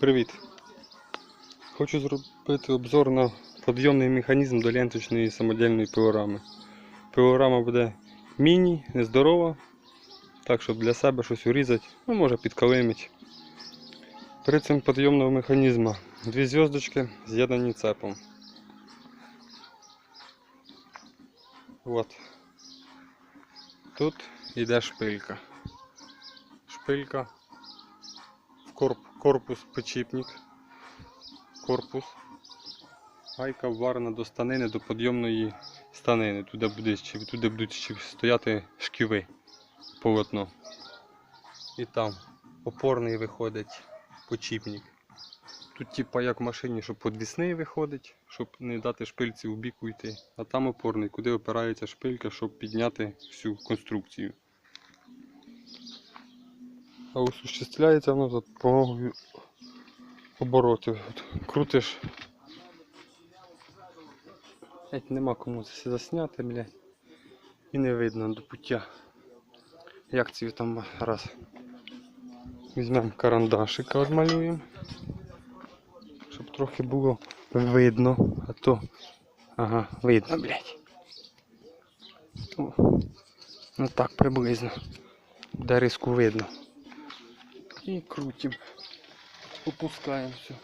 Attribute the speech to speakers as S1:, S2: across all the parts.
S1: Привіт! Хочу зробити обзор на підйомний механізм до ленточної самодільної пилорами. Пилорама буде міні, нездорова, так щоб для себе щось урізати, ну може підкалимить. При цьому підйомного механізму дві зв'язочки з'єднані цепом. От. Тут йде шпилька. Шпилька в корп, корпус підшипник, корпус, гайка вварена до станини, до підйомної станини. Туди, буде, туди будуть стояти шківи полотно. І там опорний виходить підшипник. Тут типа як в машині, щоб підвісний виходить, щоб не дати шпильці в бік уйти. А там опорний, куди опирається шпилька, щоб підняти всю конструкцію. А осуществляється воно за допомогою оборотів. От крутиш. Геть нема кому це засняти, блядь. І не видно до пуття. Як це там раз. Візьмемо карандашика, відмалюємо. Щоб трохи було видно, а то. Ага, видно, блядь. О, Ну так приблизно. Де риску видно. І крутим. Опускаємо все.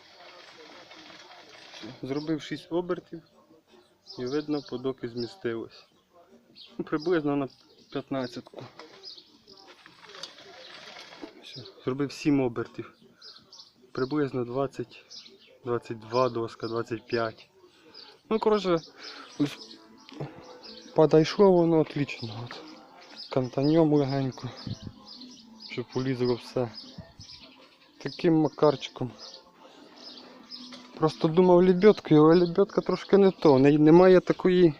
S1: Зробив 6 обертів і видно, подоки змістилось. Ну, приблизно на 15. -ку. Все. Зробив 7 обертів. Приблизно 20, 22 доска, 25. Ну, коротше, ось подійшло воно отлично. От. Кантаньом легенько, щоб улізло все таким макарчиком. Просто думав лебедкою, але лебедка трошки не то. Не- Немає такої.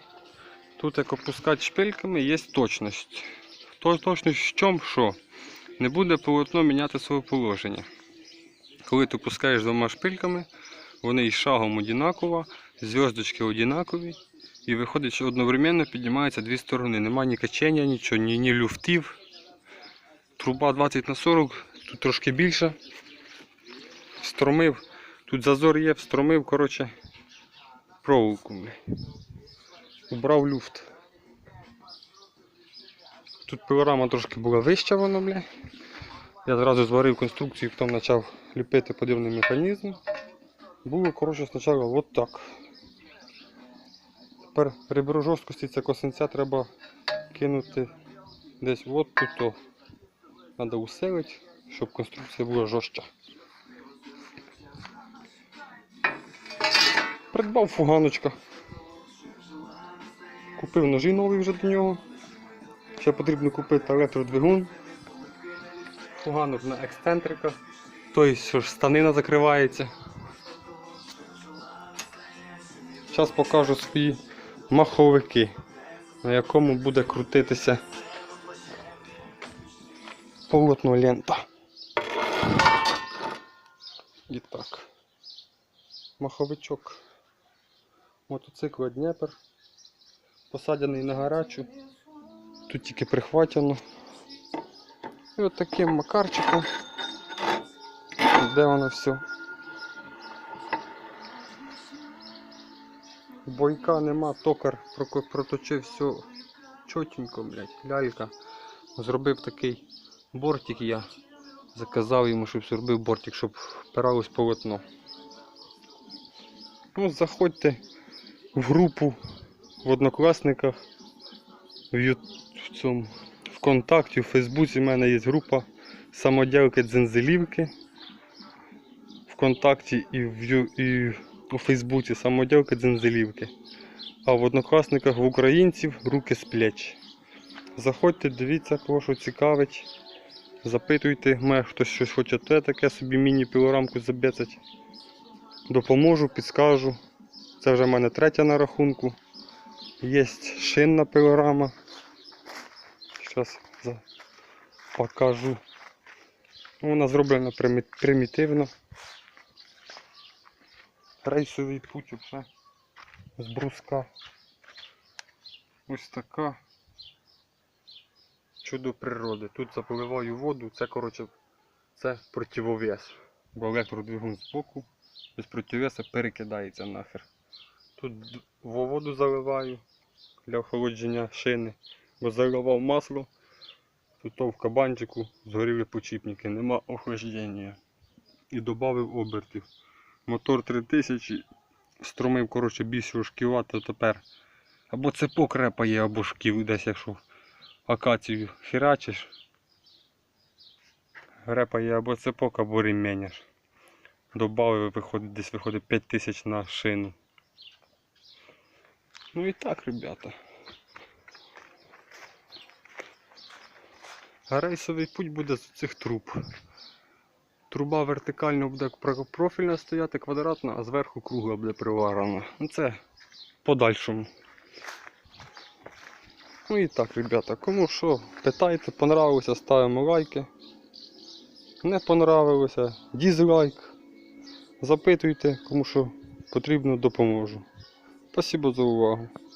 S1: Тут як опускати шпильками, є точність. То- Точність в чому що? Не буде полотно міняти своє положення. Коли ти пускаєш двома шпильками, вони і шагом однаково, зв'язочки однакові, і виходить, що одновременно піднімаються дві сторони. Нема ні качення, нічого, ні, ні люфтів. Труба 20 на 40, тут трошки більше встромив. Тут зазор є, встромив, коротше, проволоку. Убрав люфт. Тут пилорама трошки була вища вона, бля. Я зразу зварив конструкцію, потім почав ліпити подібний механізм. Було, коротше, спочатку от так. Тепер ребро жорсткості цього косинця треба кинути десь от тут. Треба усилити, щоб конструкція була жорстча. Придбав фуганочка. Купив ножі нові вже до нього. Ще потрібно купити електродвигун. Фуганок на ексцентрика. Тобто, що ж станина закривається. Зараз покажу свої маховики, на якому буде крутитися полотно лента. І так. Маховичок мотоцикла Дніпр. Посадяний на гарячу. Тут тільки прихвачено. І от таким макарчиком. Де воно все? Бойка нема, токар проточив все чотенько, блядь, лялька. Зробив такий бортик я. Заказав йому, щоб зробив бортик, щоб впиралось полотно. Ну, заходьте в групу в однокласниках, в, в цьому ВКонтакті, в Фейсбуці в мене є група самоділки Дзензелівки. ВКонтакті і в, і у Фейсбуці самоділки Дзензелівки. А в однокласниках в українців руки з плеч. Заходьте, дивіться, кого що цікавить. Запитуйте, може хтось щось хоче те таке собі міні-пілорамку забецать. Допоможу, підскажу. Це вже в мене третя на рахунку. Є шинна пилорама. Зараз покажу. Ну, Вона зроблена примітивно. Рейсовий путь вже з бруска. Ось така. Чудо природи. Тут запливаю воду, це коротше, це противовес. бо електродвигун збоку, без противеса перекидається нахер. Тут воду заливаю для охолодження шини, бо заливав масло. Тут в кабанчику згоріли почіпники, нема охлаждення. І додав обертів. Мотор 3000, струмив, коротше, більше шківа, то тепер або цепок репає, або шків десь, якщо акацію херачиш. Репає або цепок, або ремень. Добавив, виходить, десь виходить 5000 на шину. Ну і так, ребята. Рейсовий путь буде з цих труб. Труба вертикально буде профільна стояти, квадратна, а зверху кругла буде приварена. Ну це подальшому. Ну і так, ребята, кому що, питайте, понравилося, ставимо лайки. Не понравилося, дізлайк. Запитуйте, кому що потрібно, допоможу. Спасибо за увагу.